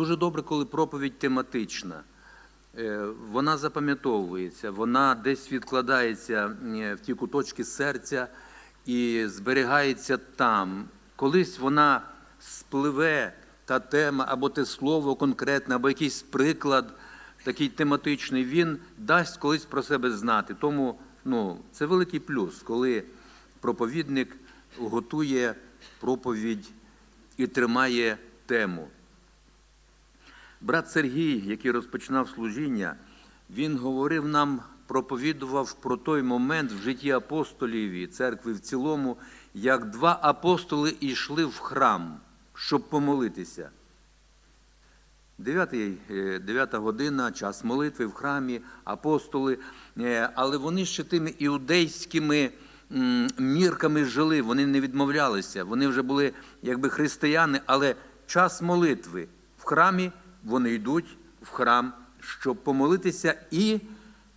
Дуже добре, коли проповідь тематична. Е, Вона запам'ятовується, вона десь відкладається е, в ті куточки серця і зберігається там. Колись вона спливе, та тема, або те слово конкретне, або якийсь приклад такий тематичний, він дасть колись про себе знати. Тому ну, це великий плюс, коли проповідник готує проповідь і тримає тему. Брат Сергій, який розпочинав служіння, він говорив нам, проповідував про той момент в житті апостолів і церкви в цілому, як два апостоли йшли в храм, щоб помолитися. Е, Дев'ята година, час молитви в храмі, апостоли, е, але вони ще тими іудейськими мірками жили, вони не відмовлялися, вони вже були якби християни, але час молитви в храмі вони йдуть в храм, щоб помолитися, і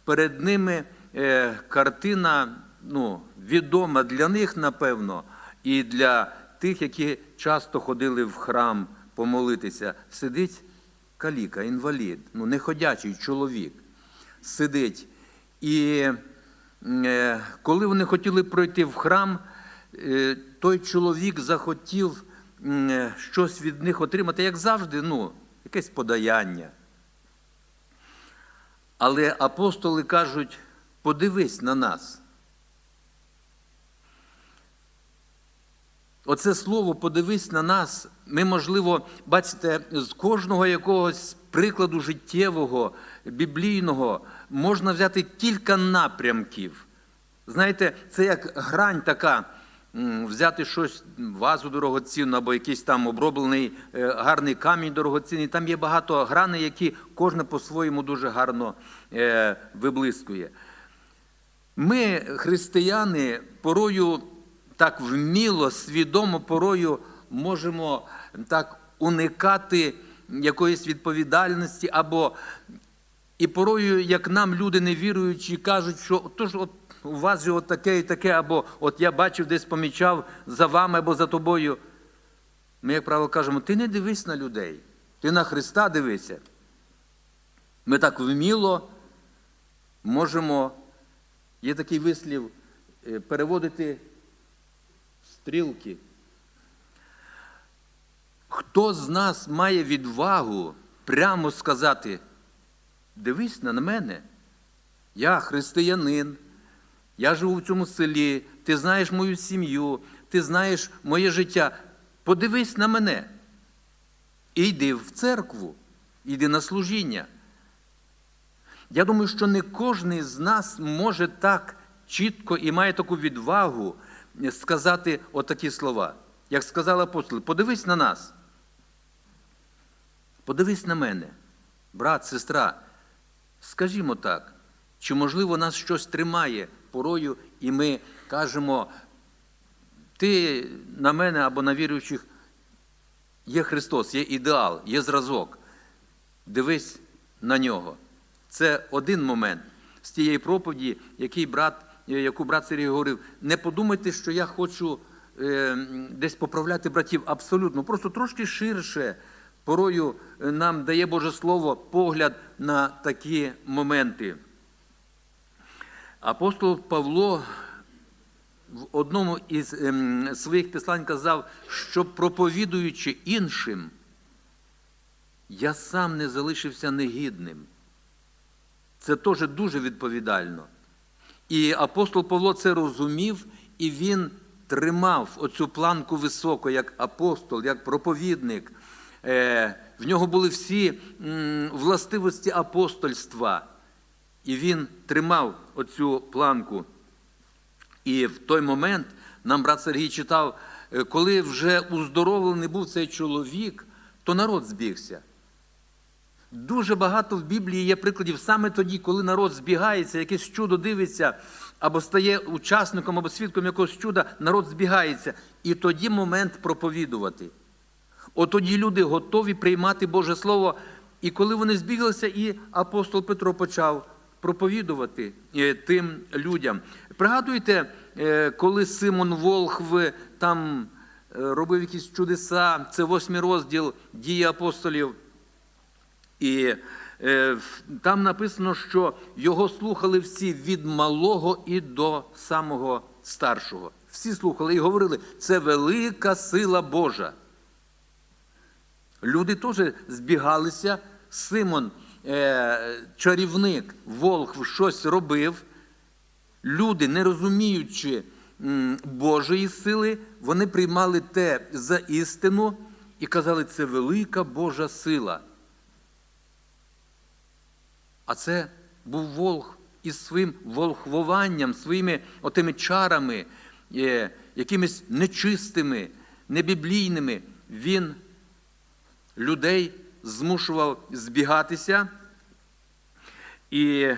перед ними е, картина ну, відома для них, напевно, і для тих, які часто ходили в храм помолитися, сидить каліка, інвалід, ну, неходячий чоловік. Сидить. І е, коли вони хотіли пройти в храм, е, той чоловік захотів щось від них отримати, як завжди, ну, якесь подаяння. Але апостоли кажуть, подивись на нас. Оце слово подивись на нас. Ми, можливо, бачите, з кожного якогось прикладу життєвого, біблійного можна взяти кілька напрямків. Знаєте, це як грань така, взяти щось, вазу дорогоцінну або якийсь там оброблений е, гарний камінь дорогоцінний. Там є багато граней, які кожна по-своєму дуже гарно е, виблискує. Ми, християни, порою так вміло, свідомо порою можемо так уникати якоїсь відповідальності, або і порою, як нам люди невіруючі, кажуть, що то ж от у вас же от таке і таке, або от я бачив, десь помічав за вами або за тобою. Ми, як правило, кажемо, ти не дивись на людей, ти на Христа дивися. Ми так вміло можемо, є такий вислів, е, переводити стрілки. Хто з нас має відвагу прямо сказати, дивись на мене, я християнин, я живу в цьому селі, ти знаєш мою сім'ю, ти знаєш моє життя. Подивись на мене. І йди в церкву, йди на служіння. Я думаю, що не кожен з нас може так чітко і має таку відвагу сказати отакі слова. Як сказав апостол, подивись на нас. Подивись на мене, брат, сестра. Скажімо так, чи можливо нас щось тримає порою, і ми кажемо, ти на мене або на віруючих є Христос, є ідеал, є зразок. Дивись на нього. Це один момент з тієї проповіді, який брат, яку брат Сергій говорив. Не подумайте, що я хочу е, десь поправляти братів. Абсолютно, просто трошки ширше. Порою нам дає Боже Слово погляд на такі моменти. Апостол Павло в одному із ем, своїх післань казав, що проповідуючи іншим, я сам не залишився негідним. Це теж дуже відповідально. І апостол Павло це розумів, і він тримав оцю планку високо, як апостол, як проповідник. Е, В нього були всі властивості апостольства. І він тримав оцю планку. І в той момент нам брат Сергій читав, е, коли вже уздоровлений був цей чоловік, то народ збігся. Дуже багато в Біблії є прикладів саме тоді, коли народ збігається, якесь чудо дивиться, або стає учасником, або свідком якогось чуда, народ збігається. І тоді момент проповідувати. От тоді люди готові приймати Боже Слово. І коли вони збіглися, і апостол Петро почав проповідувати е, тим людям. Пригадуєте, е, коли Симон Волхв там е, робив якісь чудеса, це восьмий розділ дії апостолів. І там написано, що його слухали всі від малого і до самого старшого. Всі слухали і говорили, це велика сила Божа. Люди теж збігалися. Симон, чарівник, Волхв, щось робив. Люди, не розуміючи Божої сили, вони приймали те за істину і казали, це велика Божа сила. А це був Волх із своїм волхвуванням, своїми отими чарами, е, якимись нечистими, небіблійними. Він людей змушував збігатися. І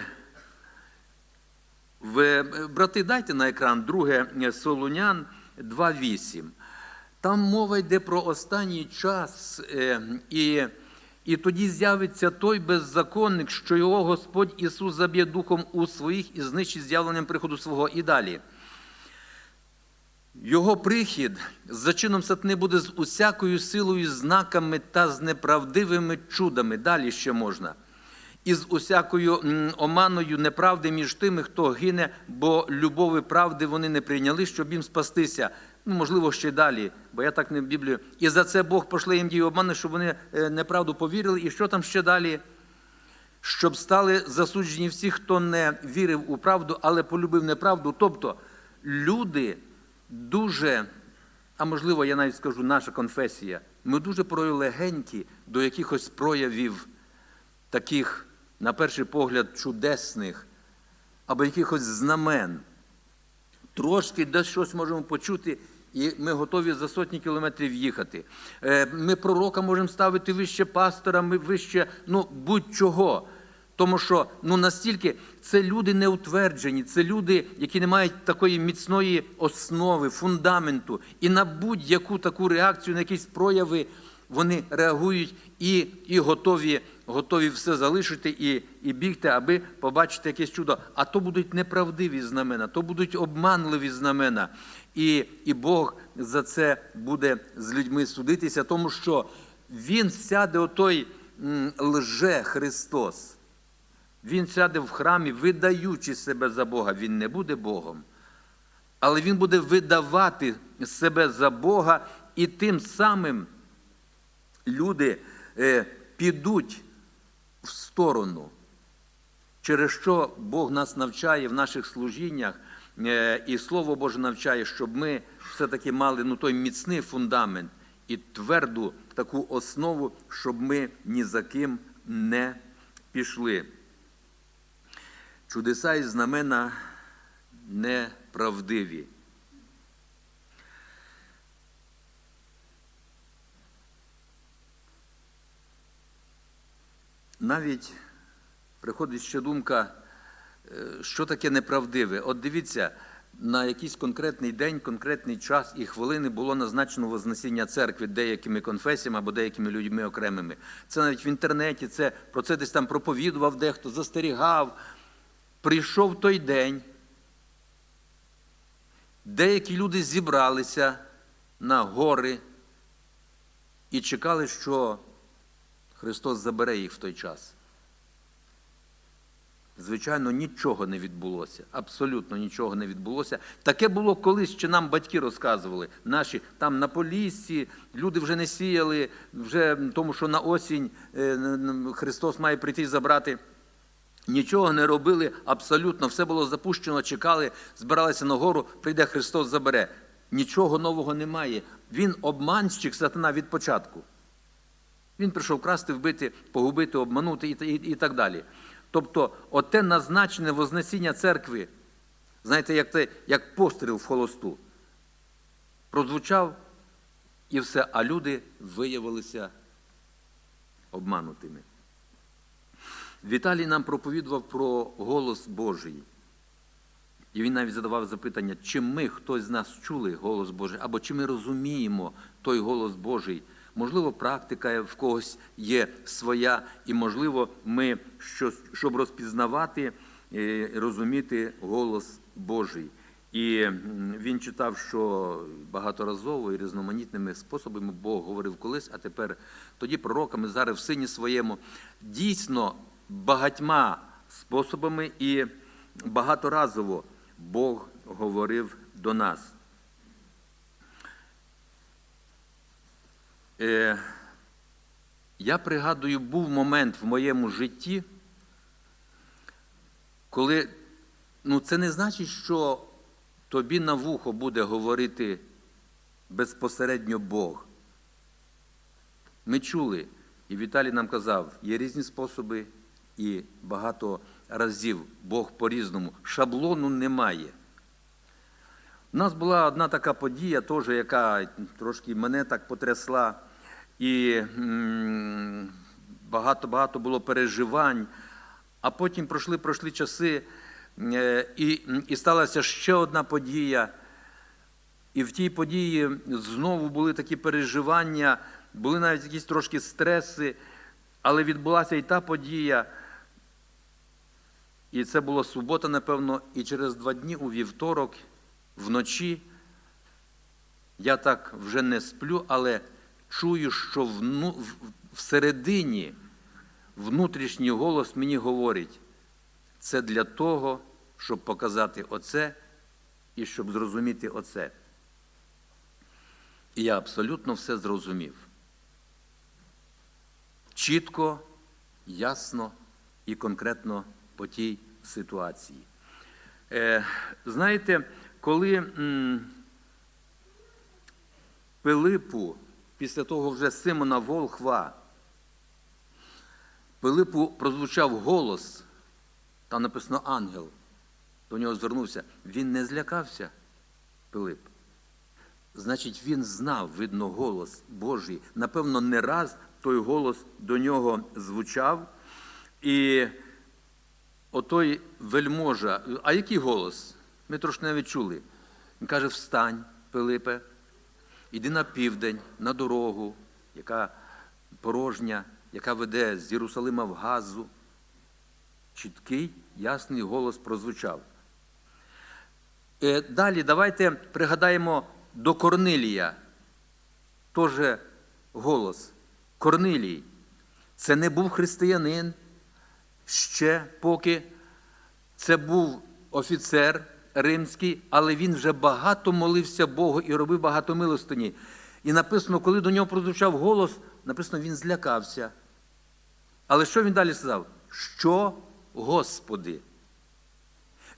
ви, брати, дайте на екран друге Солунян 2.8. Там мова йде про останній час, е, і, і тоді з'явиться той беззаконник, що його Господь Ісус заб'є духом у своїх і знищить з'явленням приходу свого. І далі. Його прихід з зачином сатни буде з усякою силою, знаками та з неправдивими чудами. Далі ще можна. І з усякою оманою неправди між тими, хто гине, бо любови правди вони не прийняли, щоб їм спастися. Ну, можливо, ще й далі, бо я так не в Біблію. І за це Бог пошле їм дію обману, щоб вони е, неправду повірили. І що там ще далі? Щоб стали засуджені всі, хто не вірив у правду, але полюбив неправду. Тобто люди дуже, а можливо, я навіть скажу, наша конфесія, ми дуже порою легенькі до якихось проявів таких, на перший погляд, чудесних, або якихось знамен. Трошки десь щось можемо почути, і ми готові за сотні кілометрів їхати. Е, Ми пророка можемо ставити вище пастора, ми вище, ну, будь-чого. Тому що ну, настільки це люди неутверджені, це люди, які не мають такої міцної основи, фундаменту. І на будь-яку таку реакцію, на якісь прояви, вони реагують і і готові готові все залишити і і бігти, аби побачити якесь чудо. А то будуть неправдиві знамена, то будуть обманливі знамена. І, І Бог за це буде з людьми судитися, тому що Він сяде отой лже Христос. Він сяде в храмі, видаючи себе за Бога. Він не буде Богом. Але Він буде видавати себе за Бога, і тим самим люди е, підуть в сторону, через що Бог нас навчає в наших служіннях, е, і Слово Боже навчає, щоб ми все-таки мали ну, той міцний фундамент і тверду таку основу, щоб ми ні за ким не пішли. Чудеса і знамена неправдиві. Навіть приходить ще думка, е, що таке неправдиве. От дивіться, на якийсь конкретний день, конкретний час і хвилини було назначено Вознесіння церкви деякими конфесіями або деякими людьми окремими. Це навіть в інтернеті, це про це десь там проповідував дехто, застерігав. Прийшов той день, деякі люди зібралися на гори і чекали, що Христос забере їх в той час. Звичайно, нічого не відбулося. Абсолютно нічого не відбулося. Таке було колись, ще нам батьки розказували. Наші там на Поліссі люди вже не сіяли, вже тому що на осінь е, Христос має прийти забрати. Нічого не робили абсолютно, все було запущено, чекали, збиралися на гору, прийде Христос забере. Нічого нового немає. Він обманщик сатана від початку. Він прийшов красти, вбити, погубити, обманути і, і, і так далі. Тобто, оте назначене Вознесіння церкви, знаєте, як те, як постріл в холосту, прозвучав і все, а люди виявилися обманутими. Віталій нам проповідував про голос Божий. І він навіть задавав запитання, чи ми хтось з нас чули голос Божий, або чи ми розуміємо той голос Божий. Можливо, практика в когось є своя, і, можливо, ми, щоб розпізнавати, розуміти голос Божий. І він читав, що багаторазово і різноманітними способами Бог говорив колись, а тепер тоді пророками, зараз в сині своєму. Дійсно, багатьма способами і багаторазово Бог говорив до нас. Е, я пригадую, був момент в моєму житті, коли ну, це не значить, що тобі на вухо буде говорити безпосередньо Бог. Ми чули, і Віталій нам казав, є різні способи, і багато разів Бог по-різному. Шаблону немає. У нас була одна така подія, теж, яка трошки мене так потрясла, і багато-багато було переживань. А потім пройшли, пройшли часи, е, і, і сталася ще одна подія. І в тій події знову були такі переживання, були навіть якісь трошки стреси, але відбулася і та подія. І це була субота, напевно, і через два дні у вівторок, вночі, я так вже не сплю, але чую, що вну, всередині внутрішній голос мені говорить, це для того, щоб показати оце і щоб зрозуміти оце. І я абсолютно все зрозумів. Чітко, ясно і конкретно по тій ситуації. Е, знаєте, коли м, Пилипу, після того вже Симона Волхва, Пилипу прозвучав голос, там написано ангел, до нього звернувся. Він не злякався, Пилип. Значить, він знав, видно, голос Божий. Напевно, не раз той голос до нього звучав. І отой вельможа, а який голос? Ми трошки навіть чули. Він каже: Встань, Пилипе, іди на південь, на дорогу, яка порожня, яка веде з Єрусалима в Газу. Чіткий, ясний голос прозвучав. Е, Далі давайте пригадаємо до Корнилія. Теж голос. Корнилій. Це не був християнин ще поки. Це був офіцер римський, але він вже багато молився Богу і робив багато милостині. І написано, коли до нього прозвучав голос, написано, він злякався. Але що він далі сказав? Що, Господи?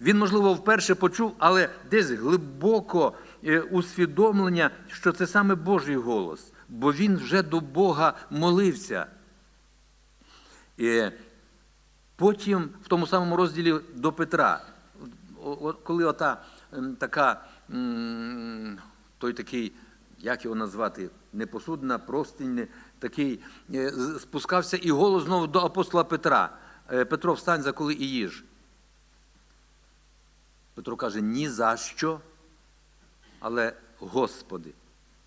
Він, можливо, вперше почув, але десь глибоко е, усвідомлення, що це саме Божий голос, бо він вже до Бога молився. Потім, в тому самому розділі до Петра, коли ота ем, така, той такий, як його назвати, непосудна, простінь, такий, е, спускався і голос знову до апостола Петра. Е, Петро, встань за коли і їж. Петро каже, ні за що, але Господи.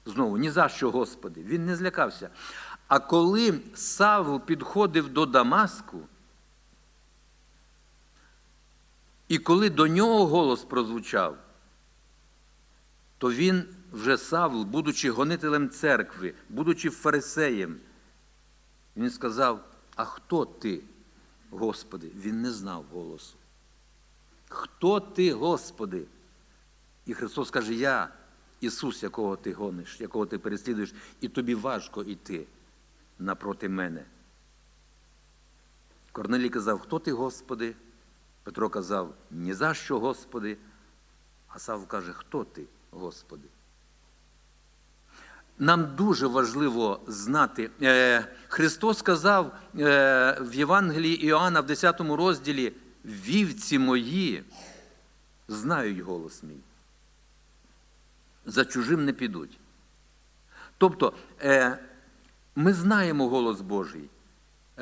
Знову, ні за що, Господи. Він не злякався. А коли Савл підходив до Дамаску, і коли до нього голос прозвучав, то він вже Савл, будучи гонителем церкви, будучи фарисеєм, він сказав: А хто ти, Господи? Він не знав голосу. Хто ти, Господи? І Христос каже, я Ісус, якого ти гониш, якого ти переслідуєш, і тобі важко йти напроти мене. Корнелій казав, хто ти, Господи? Петро казав, ні за що, Господи. А Савл каже, хто ти, Господи? Нам дуже важливо знати. Е, Христос сказав е, в Євангелії Іоанна в 10 розділі: вівці мої знають голос мій. За чужим не підуть. Тобто, е, ми знаємо голос Божий.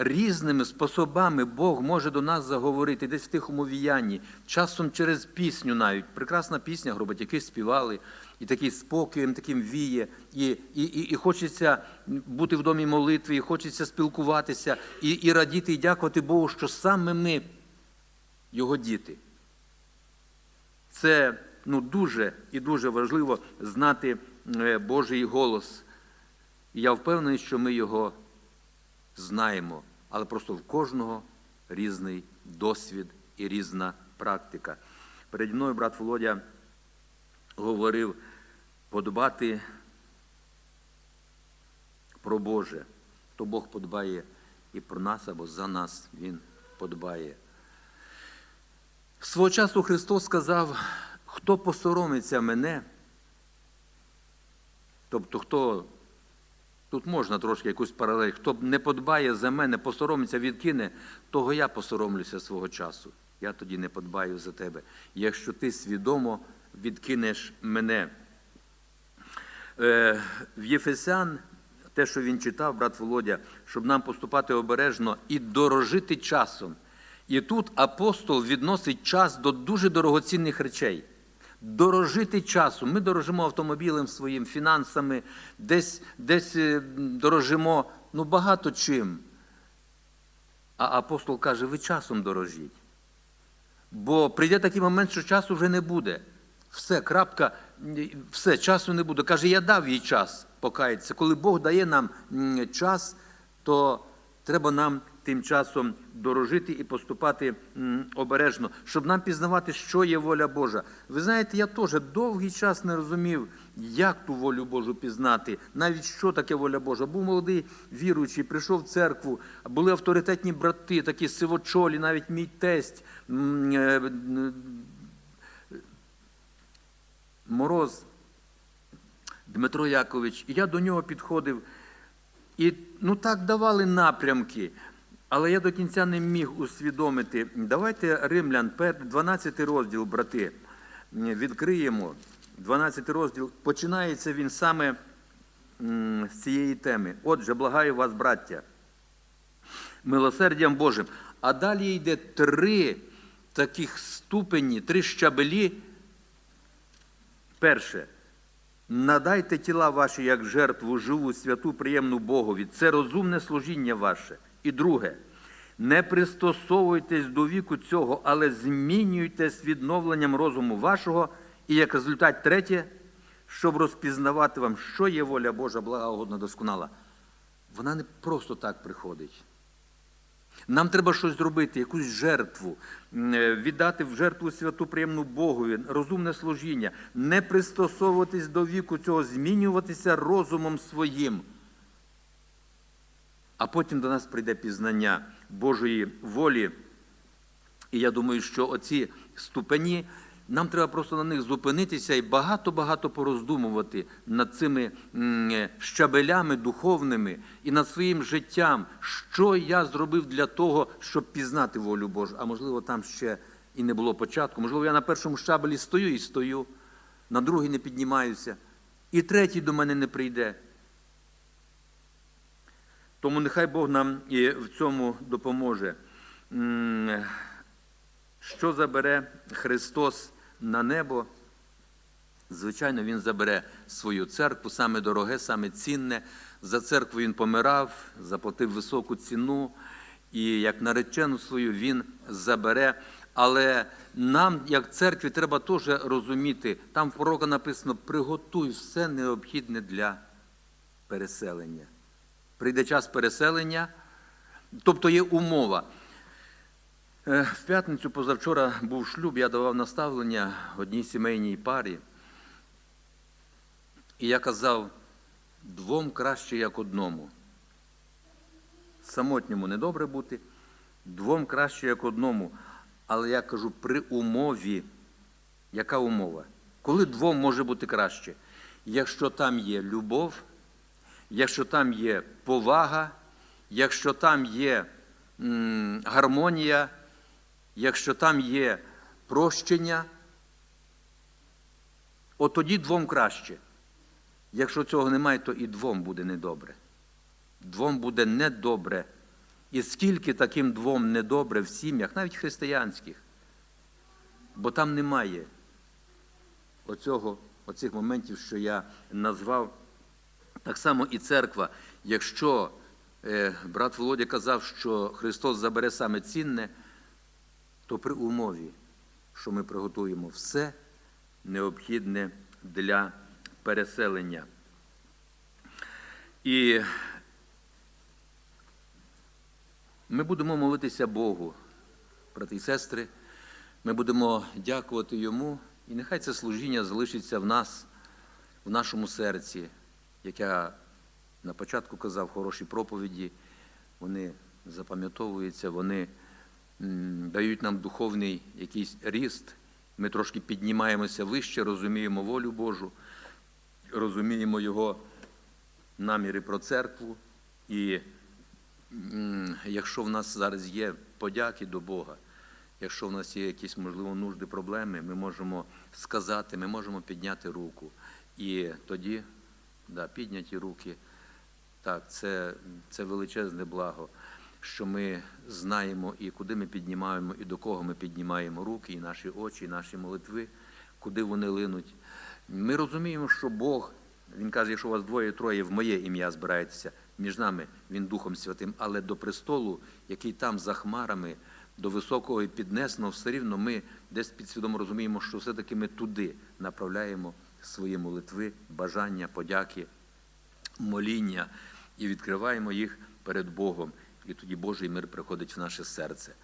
Різними способами Бог може до нас заговорити, десь в тихому віянні, часом через пісню навіть. Прекрасна пісня, гробатяки співали, і такий спокоєм таким віє, і, і, і, і хочеться бути в домі молитви, і хочеться спілкуватися, і, і радіти, і дякувати Богу, що саме ми, його діти. Це ну, дуже і дуже важливо знати е, Божий голос. І я впевнений, що ми його знаємо, але просто в кожного різний досвід і різна практика. Переді мною брат Володя говорив подбати про Боже. То Бог подбає і про нас або за нас Він подбає. Свого часу Христос сказав, хто посоромиться мене, тобто хто, тут можна трошки якусь паралель, хто не подбає за мене, посоромиться, відкине, того я посоромлюся свого часу. Я тоді не подбаю за тебе. Якщо ти свідомо відкинеш мене. Е, В Єфесян, те, що він читав, брат Володя, щоб нам поступати обережно і дорожити часом. І тут апостол відносить час до дуже дорогоцінних речей. Дорожити часом. Ми дорожимо автомобілем своїм, фінансами, десь, десь е, дорожимо ну, багато чим. А апостол каже, ви часом дорожіть. Бо прийде такий момент, що часу вже не буде. Все, крапка, все, часу не буде. Каже, я дав їй час покаятися. Коли Бог дає нам час, то треба нам тим часом дорожити і поступати обережно, щоб нам пізнавати, що є воля Божа. Ви знаєте, я теж довгий час не розумів, як ту волю Божу пізнати, навіть що таке воля Божа. Був молодий віруючий, прийшов в церкву, були авторитетні брати, такі сивочолі, навіть мій тесть. е, Мороз Дмитро Якович, і я до нього підходив, і ну так давали напрямки, але я до кінця не міг усвідомити. Давайте римлян, пер- 12 розділ, брати, відкриємо. 12 розділ. Починається він саме з цієї теми. Отже, благаю вас, браття, милосердям Божим. А далі йде три таких ступені, три щабелі. Перше. Надайте тіла ваші як жертву живу, святу, приємну Богові. Це розумне служіння ваше. І друге. Не пристосовуйтесь до віку цього, але змінюйтесь відновленням розуму вашого. І як результат третє, щоб розпізнавати вам, що є воля Божа, блага, угодна, досконала. Вона не просто так приходить. Нам треба щось зробити, якусь жертву, е, віддати в жертву святу приємну Богові, розумне служіння, не пристосовуватись до віку цього, змінюватися розумом своїм. А потім до нас прийде пізнання Божої волі. І я думаю, що оці ступені, нам треба просто на них зупинитися і багато-багато пороздумувати над цими щабелями духовними і над своїм життям, що я зробив для того, щоб пізнати волю Божу. А можливо, там ще і не було початку. Можливо, я на першому щабелі стою і стою, на другий не піднімаюся, і третій до мене не прийде. Тому нехай Бог нам і в цьому допоможе. Що забере Христос на небо? Звичайно, Він забере свою церкву, саме дороге, саме цінне. За церкву він помирав, заплатив високу ціну, і як наречену свою він забере. Але нам, як церкві, треба теж розуміти, там в пророка написано: приготуй все необхідне для переселення. Прийде час переселення, тобто є умова. Е, В п'ятницю позавчора був шлюб, я давав наставлення одній сімейній парі. І я казав, двом краще, як одному. Самотньому не добре бути, двом краще, як одному. Але я кажу, при умові, яка умова? Коли двом може бути краще? Якщо там є любов, якщо там є повага, якщо там є гармонія, якщо там є прощення, от тоді двом краще. Якщо цього немає, то і двом буде недобре. Двом буде недобре. І скільки таким двом недобре в сім'ях, навіть християнських, бо там немає оцього, оцих моментів, що я назвав. Так само і церква. Якщо е, брат Володя казав, що Христос забере саме цінне, то при умові, що ми приготуємо все необхідне для переселення. І ми будемо молитися Богу, брати і сестри. Ми будемо дякувати Йому, і нехай це служіння залишиться в нас, в нашому серці, як я на початку казав, хороші проповіді, вони запам'ятовуються, вони дають нам духовний якийсь ріст. Ми трошки піднімаємося вище, розуміємо волю Божу, розуміємо Його наміри про церкву. І якщо в нас зараз є подяки до Бога, якщо в нас є якісь, можливо, нужди, проблеми, ми можемо сказати, ми можемо підняти руку. І тоді, да, підняті руки, так, це, це величезне благо, що ми знаємо і куди ми піднімаємо, і до кого ми піднімаємо руки, і наші очі, і наші молитви, куди вони линуть. Ми розуміємо, що Бог, Він каже, якщо у вас двоє-троє в моє ім'я збираєтеся, між нами Він Духом Святим, але до престолу, який там за хмарами, до високого і піднесеного, все рівно ми десь підсвідомо розуміємо, що все-таки ми туди направляємо свої молитви, бажання, подяки, моління і відкриваємо їх перед Богом. І тоді Божий мир приходить в наше серце.